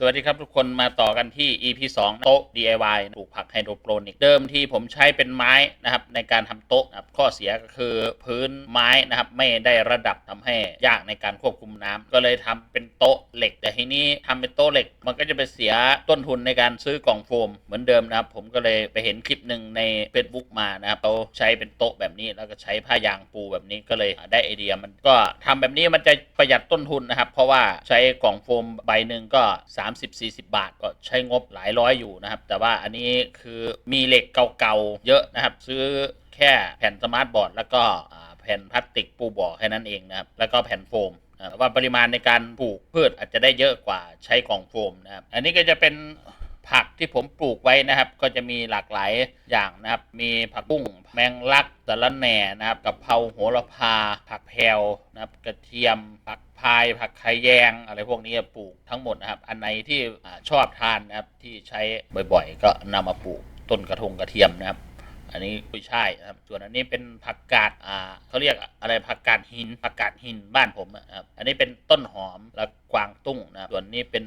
สวัสดีครับทุกคนมาต่อกันที่ EP 2 โต๊ะ DIY ปลูกผักไฮโดรโปรนิก เดิมที่ผมใช้เป็นไม้นะครับในการทำโต๊ะนะครับข้อเสียก็คือพื้นไม้นะครับไม่ได้ระดับทำให้ยากในการควบคุมน้ำก็เลยทำเป็นโต๊ะเหล็ก แต่ทีนี้ทำเป็นโต๊ะเหล็ก มันก็จะไปเสียต้นทุนในการซื้อกล่องโฟม เหมือนเดิมนะครับ ผมก็เลยไปเห็นคลิปหนึ่งใน Facebook มานะครับเขาใช้เป็นโต๊ะแบบนี้แล้วก็ใช้ผ้ายางปูแบบนี้ก็เลยได้ไอเดียมันก็ทำแบบนี้มันจะประหยัดต้นทุนนะครับเพราะว่าใช้กล่องโฟมใบหนึ่งก็3 30-40 บาท ก็ใช้งบหลายร้อยอยู่นะครับ แต่ว่าอันนี้คือมีเหล็กเก่าๆเยอะนะครับ ซื้อแค่แผ่นสมาร์ทบอร์ดแล้วก็แผ่นพลาสติกปูบ่อแค่นั้นเองนะครับแล้วก็แผ่นโฟมว่าปริมาณในการปลูกพืชอาจจะได้เยอะกว่าใช้กล่องโฟมนะครับ อันนี้ก็จะเป็น ผักที่ผมปลูกไว้นะครับ ก็จะมีหลากหลายอย่างนะครับ มีผักบุ้งแมงลักสะระแหน่นะครับกะเพราโหระพา ผักแพรวนะครับ กระเทียม ผักพาย ผักไขแยง อะไรพวกนี้ปลูกทั้งหมดนะครับ อันไหนที่ชอบทานนะครับที่ใช้บ่อยๆ ก็นำมาปลูกต้นกระทงกระเทียมนะครับอันนี้กุ้ยช่ายนะครับ ส่วนอันนี้เป็นผักกาด อ่าเขาเรียกอะไรผักกาดหิน ผักกาดหินบ้านผมนะครับ อันนี้เป็นต้นหอม และ กวางตุ้งนะครับส่วนนี้เป็น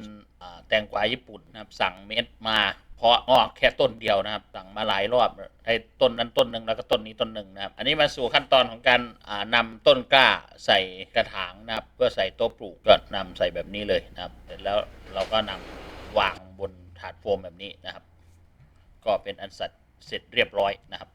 แตงกวาญี่ปุ่นนะครับสั่งเม็ดมาเพาะงอกแค่ต้นเดียวนะครับ สั่งมาหลายรอบได้ต้นนั้นต้นหนึ่งแล้วก็ต้นนี้ต้นหนึ่งนะครับ อันนี้มาสู่ขั้นตอนของการอ่านำต้นกล้าใส่กระถางนะครับ เพื่อใส่โต๊ะปลูกก็นำใส่แบบนี้เลยนะครับเสร็จแล้วเราก็นำวางบนถาดโฟมแบบนี้นะครับ ก็เป็นอันสร็จเสร็จเรียบร้อยนะครับ